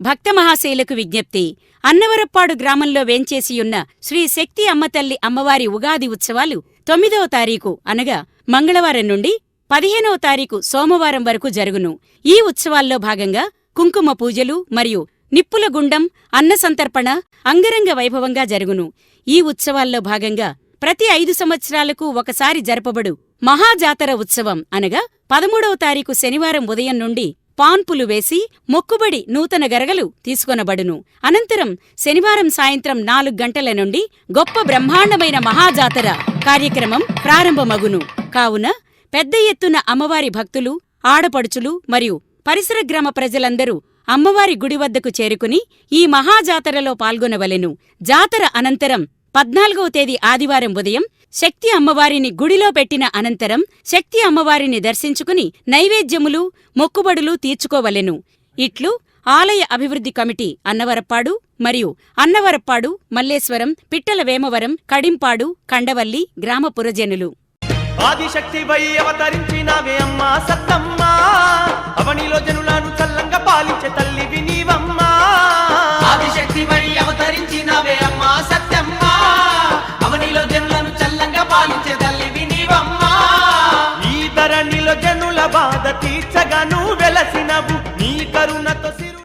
భక్త మహాశైలకు విజ్ఞప్తి. అన్నవరప్పాడు గ్రామంలో వేంచేసియున్న శ్రీ శక్తి అమ్మతల్లి అమ్మవారి ఉగాది ఉత్సవాలు తొమ్మిదవ తారీఖు అనగా మంగళవారం నుండి పదిహేనవ తారీఖు సోమవారం వరకు జరుగును. ఈ ఉత్సవాల్లో భాగంగా కుంకుమ పూజలు మరియు నిప్పుల గుండం అన్నసంతర్పణ అంగరంగ వైభవంగా జరుగును. ఈ ఉత్సవాల్లో భాగంగా ప్రతి ఐదు సంవత్సరాలకు ఒకసారి జరపబడు మహాజాతర ఉత్సవం అనగా పదమూడవ తారీఖు శనివారం ఉదయం నుండి పాన్పులు వేసి మొక్కుబడి నూతన గరగలు తీసుకొనబడును. అనంతరం శనివారం సాయంత్రం నాలుగు గంటల నుండి గొప్ప బ్రహ్మాండమైన మహాజాతర కార్యక్రమం ప్రారంభమగును. కావున పెద్ద ఎత్తున అమ్మవారి భక్తులు ఆడపడుచులు మరియు పరిసర గ్రామ ప్రజలందరూ అమ్మవారి గుడి వద్దకు చేరుకుని ఈ మహాజాతరలో పాల్గొనవలెను. జాతర అనంతరం పద్నాలుగవ తేదీ ఆదివారం ఉదయం శక్తి అమ్మవారిని గుడిలో పెట్టిన అనంతరం శక్తి అమ్మవారిని దర్శించుకుని నైవేద్యములు మొక్కుబడులు తీర్చుకోవలెను. ఇట్లు ఆలయ అభివృద్ధి కమిటీ అన్నవరప్పాడు మరియు అన్నవరప్పాడు మల్లేశ్వరం పిట్టల వేమవరం కడింపాడు కండవల్లి గ్రామ పురజనులు. ఆదిశక్తి అవతరించినవే అమ్మా సత్తమ్మ జనుల బాధ తీర్చగా నువ్వు వెలసినవు నీ కరుణతో సిరు